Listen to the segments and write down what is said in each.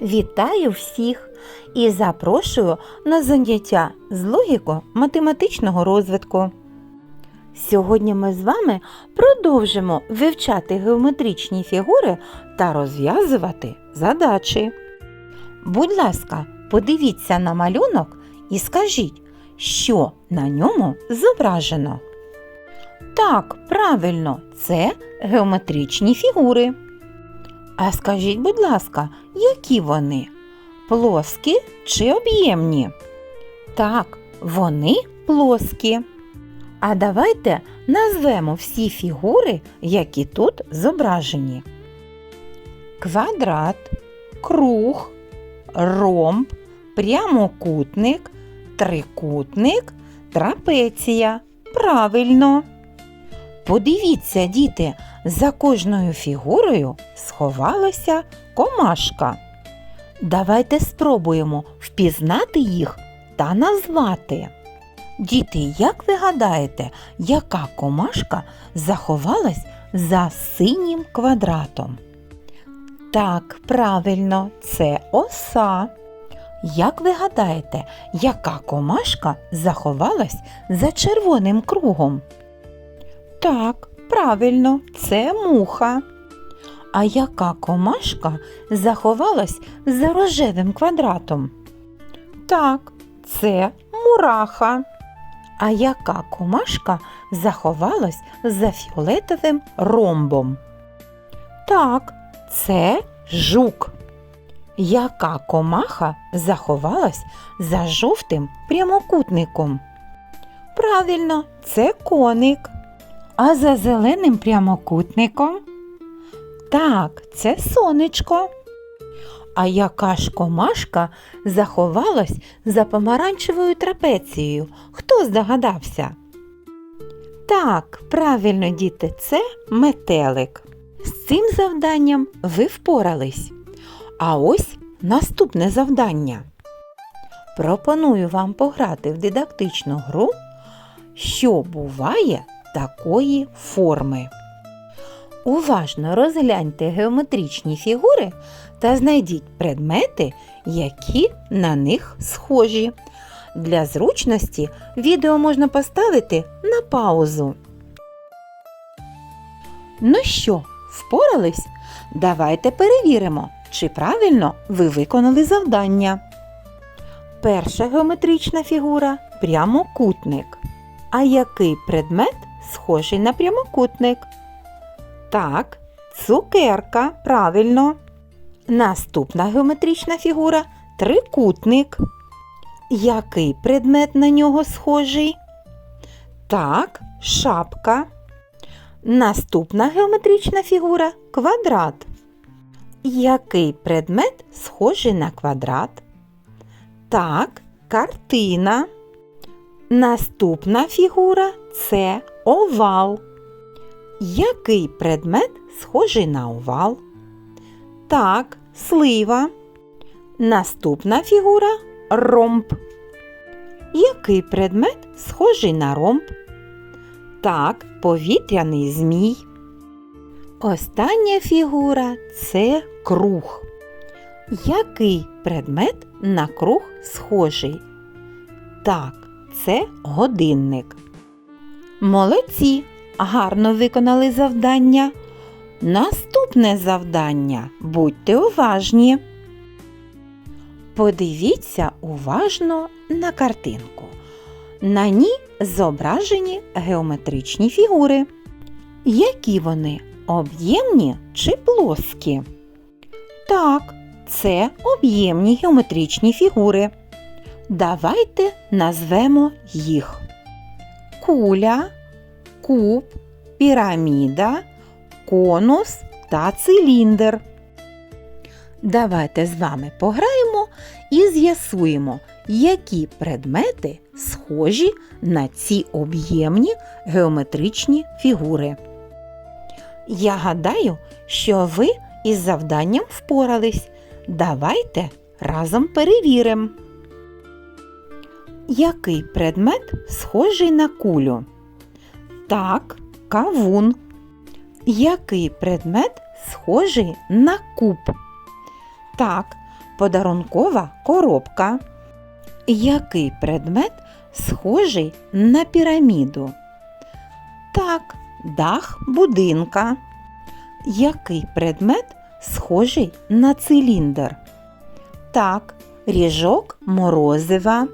Вітаю всіх і запрошую на заняття з логіко-математичного розвитку. Сьогодні ми з вами продовжимо вивчати геометричні фігури та розв'язувати задачі. Будь ласка, подивіться на малюнок і скажіть, що на ньому зображено. Так, правильно, це геометричні фігури. А скажіть, будь ласка, які вони? Плоскі чи об'ємні? Так, вони плоскі. А давайте назвемо всі фігури, які тут зображені. Квадрат, круг, ромб, прямокутник, трикутник, трапеція. Правильно. Подивіться, діти, за кожною фігурою сховалася комашка. Давайте спробуємо впізнати їх та назвати. Діти, як ви гадаєте, яка комашка заховалась за синім квадратом? Так, правильно, це оса. Як ви гадаєте, яка комашка заховалась за червоним кругом? Так, правильно, це муха. А яка комашка заховалась за рожевим квадратом? Так, це мураха. А яка комашка заховалась за фіолетовим ромбом? Так, це жук. Яка комаха заховалась за жовтим прямокутником? Правильно, це коник. А за зеленим прямокутником? Так, це сонечко. А яка ж комашка заховалась за помаранчевою трапецією? Хто здогадався? Так, правильно, діти, це метелик. З цим завданням ви впорались. А ось наступне завдання. Пропоную вам пограти в дидактичну гру, що буває такої форми. Уважно розгляньте геометричні фігури та знайдіть предмети, які на них схожі. Для зручності відео можна поставити на паузу. Ну що, впорались? Давайте перевіримо, чи правильно ви виконали завдання. Перша геометрична фігура прямокутник. А який предмет схожий на прямокутник? Так, цукерка, правильно. Наступна геометрична фігура трикутник. Який предмет на нього схожий? Так, шапка. Наступна геометрична фігура квадрат. Який предмет схожий на квадрат? Так, картина. Наступна фігура це овал. Який предмет схожий на овал? Так, слива. Наступна фігура ромб. Який предмет схожий на ромб? Так, повітряний змій. Остання фігура це круг. Який предмет на круг схожий? Так, це годинник. Молодці! Гарно виконали завдання. Наступне завдання. Будьте уважні. Подивіться уважно на картинку. На ній зображені геометричні фігури. Які вони об'ємні чи плоскі? Так, це об'ємні геометричні фігури. Давайте назвемо їх куля, куб, піраміда, конус та циліндр. Давайте з вами пограємо і з'ясуємо, які предмети схожі на ці об'ємні геометричні фігури. Я гадаю, що ви із завданням впорались. Давайте разом перевіримо. Який предмет схожий на кулю? Так, кавун. Який предмет схожий на куб? Так, подарункова коробка. Який предмет схожий на піраміду? Так, дах будинка. Який предмет схожий на циліндр? Так, ріжок морозива.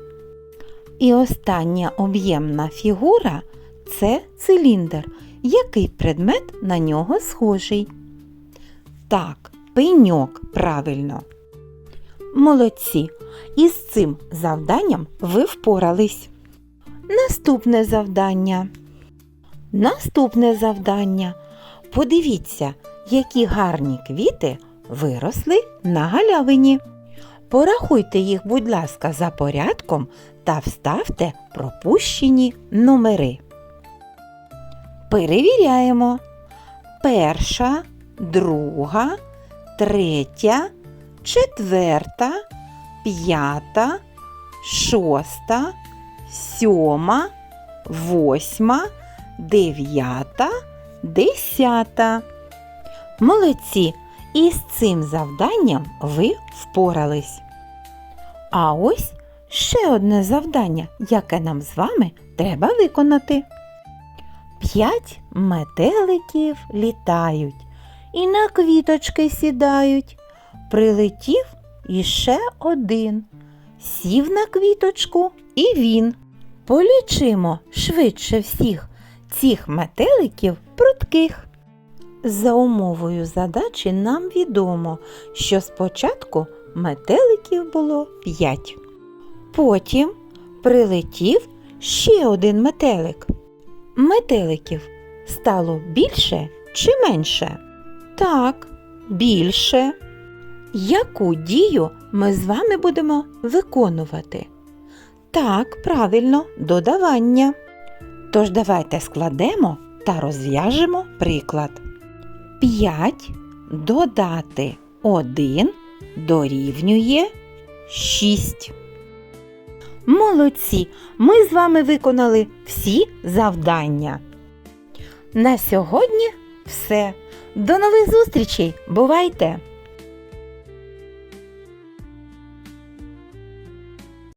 І остання об'ємна фігура це циліндр. Який предмет на нього схожий? Так, пеньок, правильно. Молодці. Із цим завданням ви впорались. Наступне завдання. Наступне завдання. Подивіться, які гарні квіти виросли на галявині. Порахуйте їх, будь ласка, за порядком та вставте пропущені номери. Перевіряємо. Перша, друга, третя, четверта, п'ята, шоста, сьома, восьма, дев'ята, десята. Молодці! І з цим завданням ви впорались. А ось ще одне завдання, яке нам з вами треба виконати. П'ять метеликів літають і на квіточки сідають. Прилетів іще один. Сів на квіточку і він. Полічимо швидше всіх цих метеликів прутких. За умовою задачі нам відомо, що спочатку метеликів було п'ять. Потім прилетів ще один метелик. Метеликів стало більше чи менше? Так, більше. Яку дію ми з вами будемо виконувати? Так, правильно, додавання. Тож давайте складемо та розв'яжемо приклад. 5 додати 1 дорівнює 6. Молодці! Ми з вами виконали всі завдання. На сьогодні все. До нових зустрічей! Бувайте!